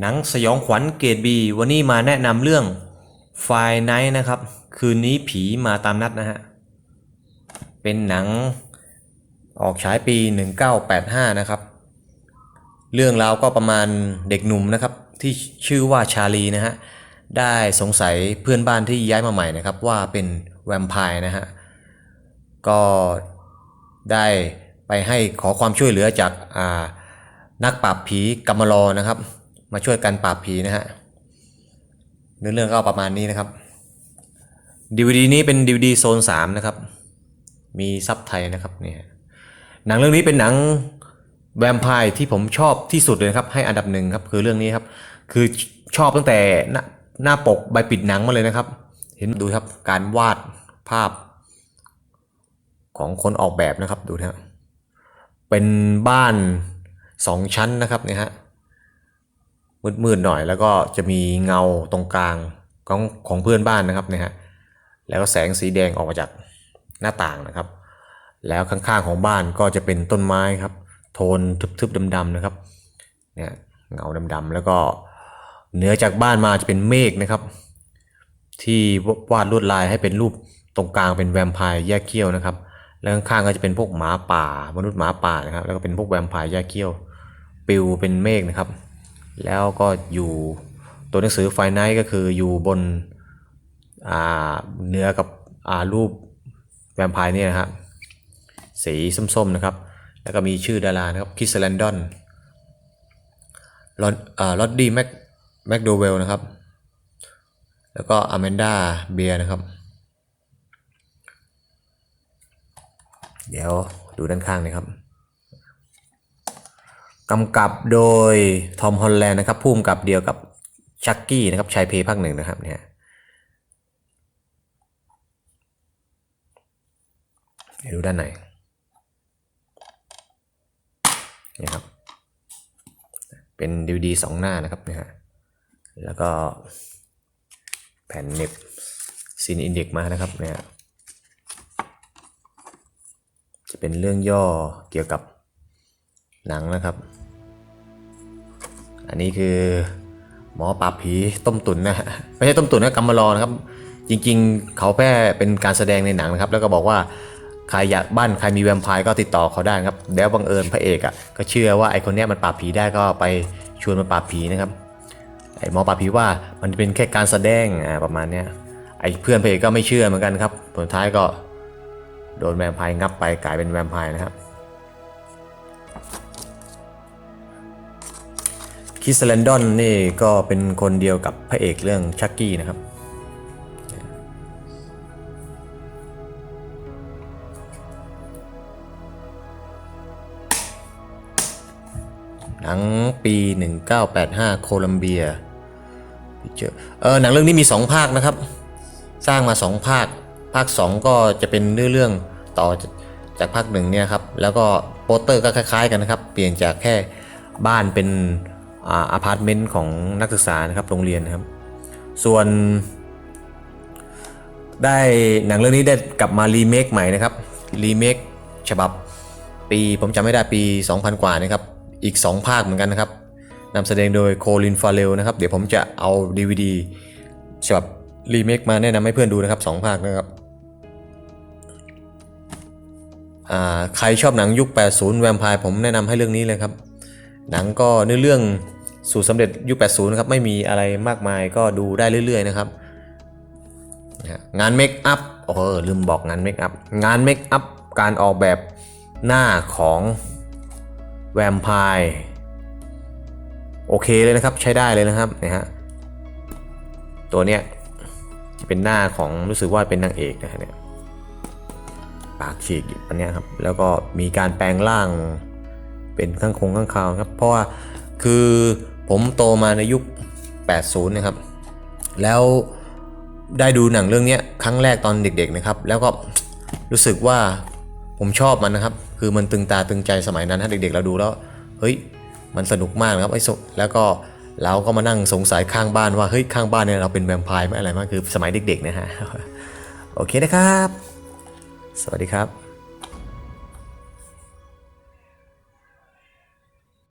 หนังสยองขวัญเกรดบีวันนี้มาแนะนำเรื่องไฟไนท์นะครับ คืนนี้ผีมาตามนัดนะฮะ เป็นหนังออกฉายปี 1985 นะครับ เรื่องราวก็ประมาณเด็กหนุ่มนะครับ ที่ชื่อว่าชาลีนะฮะ ได้สงสัยเพื่อนบ้านที่ย้ายมาใหม่นะครับ ว่าเป็นแวมไพร์นะฮะ ก็ได้ไปให้ขอความช่วยเหลือจากานักปราบผีกัมมารอนะครับ มาช่วยกันปราบผีนะฮะเนื้อเรื่องก็ประมาณนี้นะครับดีวดีนี้เป็นดีวดีโซน3นะครับ มีซับไทยนะครับเนี่ยหนังเรื่องนี้เป็นหนังแวมไพร์ที่ผมชอบที่สุดเลยครับ ให้อันดับหนึ่งครับคือเรื่องนี้ครับ คือชอบตั้งแต่หน้าหน้าปกใบปิดหนังมาเลยนะครับ เห็นดูครับการวาดภาพของคนออกแบบนะครับดูนะฮะเป็นบ้านสองชั้นนะครับเนี่ยฮะ มืดๆหน่อย แล้วก็จะมีเงาตรงกลางของของเพื่อนบ้านนะครับเนี่ยฮะแล้วก็แสงสีแดงออกมาจากหน้าต่างนะครับ แล้วข้างๆของบ้านก็จะเป็นต้นไม้ครับ โทนทึบๆดำๆนะครับเนี่ยเงาดำๆแล้วก็เหนือจากบ้านมาจะเป็นเมฆนะครับ ที่วาดลวดลายให้เป็นรูปตรงกลางเป็นแวมไพร์แยกเขี้ยวนะครับ แล้วข้างๆก็จะเป็นพวกหมาป่ามนุษย์หมาป่านะครับ แล้วก็เป็นพวกแวมไพร์แยกเขี้ยว ปิวเป็นเมฆนะครับ แล้วก็อยู่ตัวหนังสือไฟไนท์ก็คืออยู่บนเนื้อกับรูปแวมไพร์เนี่ยนะฮะสีส้มๆนะครับ แล้วก็มีชื่อดารานะครับคิสแลนดอนลอดดี้แม็กแม็กโดเวลนะครับ แล้วก็อแมนดาเบียนะครับ เดี๋ยวดูด้านข้างนะครับ กำกับโดยทอมฮอลแลนด์นะครับผู้กำกับเดียวกับชักกี้นะครับชายเพย์ภาคหนึ่งนะครับเนี่ยเดี๋ยวดูด้านในนี่ครับ เป็นดีวดีสองหน้านะครับเนี่ยฮะแล้วก็แผ่นเน็บซีนอินเด็กมานะครับเนี่ยจะเป็นเรื่องย่อเกี่ยวกับหนังนะครับ อันนี้คือหมอปราบผีต้มตุ๋นนะฮะไม่ใช่ต้มตุ๋นนะกำมารอนะครับ จริงๆ เขาแค่เป็นการแสดงในหนังนะครับ แล้วก็บอกว่าใครอยากบ้านใครมีแวมไพร์ก็ติดต่อเขาได้ครับแล้วบังเอิญพระเอกอะ่ะก็เชื่อว่าไอคนนี้มันปราบผีได้ก็ไปชวนมาปราบผีนะครับไอหมอปราบผีว่ามันเป็นแค่การแสดงอ่าประมาณเนี้ยไอเพื่อนพระเอกก็ไม่เชื่อเหมือนกันครับผลท้ายก็โดนแวมไพร์งับไปกลายเป็นแวมไพร์นะครับ คิสแลนดอนนี่ก็เป็นคนเดียวกับพระเอกเรื่องชักกี้นะครับ หนังปี 1985 โคลัมเบียเออหนังเรื่องนี้มี 2 ภาคนะครับ สร้างมา 2 ภาค ภาค 2 ก็จะเป็นเรื่องเรื่องต่อจากภาคหนึ่งเนี่ยครับ แล้วก็โปสเตอร์ก็คล้ายๆกันนะครับ เปลี่ยนจากแค่บ้านเป็น อ่าอพาร์ตเมนต์ของนักศึกษานะครับโรงเรียนนะครับ ส่วน ได้หนังเรื่องนี้ได้กลับมารีเมคใหม่นะครับรีเมคฉบับปีผมจำไม่ได้ปี 2000 กว่านะครับ อีก 2 ภาคเหมือนกันนะครับนำแสดงโดยโคลินฟาเรลนะครับ เดี๋ยวผมจะเอา DVD ฉบับรีเมคมาแนะนำให้เพื่อนดูนะครับ 2 ภาคนะครับอ่าใครชอบหนังยุค 80 แวมไพร์ผมแนะนำให้เรื่องนี้เลยครับ หนังก็เนื้อเรื่อง สูตรสำเร็จยุค 80 นะครับ ไม่มีอะไรมากมายก็ดูได้เรื่อย ๆ นะครับ งานเมคอัพโอ้โหลืมบอกงานเมคอัพงานเมคอัพการออกแบบหน้าของแวมไพร์โอเคเลยนะครับใช้ได้เลยนะครับนะฮะตัวเนี้ยเป็นหน้าของรู้สึกว่าเป็นนางเอกนะฮะเนี่ยปากฉีกอันเนี้ยครับแล้วก็มีการแปลงร่างเป็นข้างคงข้างคาวครับ เพราะว่าคือ ผมโตมาในยุค 80 นะครับ แล้วได้ดูหนังเรื่องนี้ครั้งแรกตอนเด็กๆนะครับ แล้วก็รู้สึกว่าผมชอบมันนะครับ คือมันตึงตาตึงใจสมัยนั้นถ้าเด็กๆเราดูแล้ว เฮ้ย มันสนุกมากนะครับไอ้สแล้วก็เราก็มานั่งสงสัยข้างบ้านว่า เฮ้ย ข้างบ้านเนี่ยเราเป็นแวมไพร์ไหมอะไรมากคือสมัยเด็กๆนะฮะ โอเคนะครับ สวัสดีครับ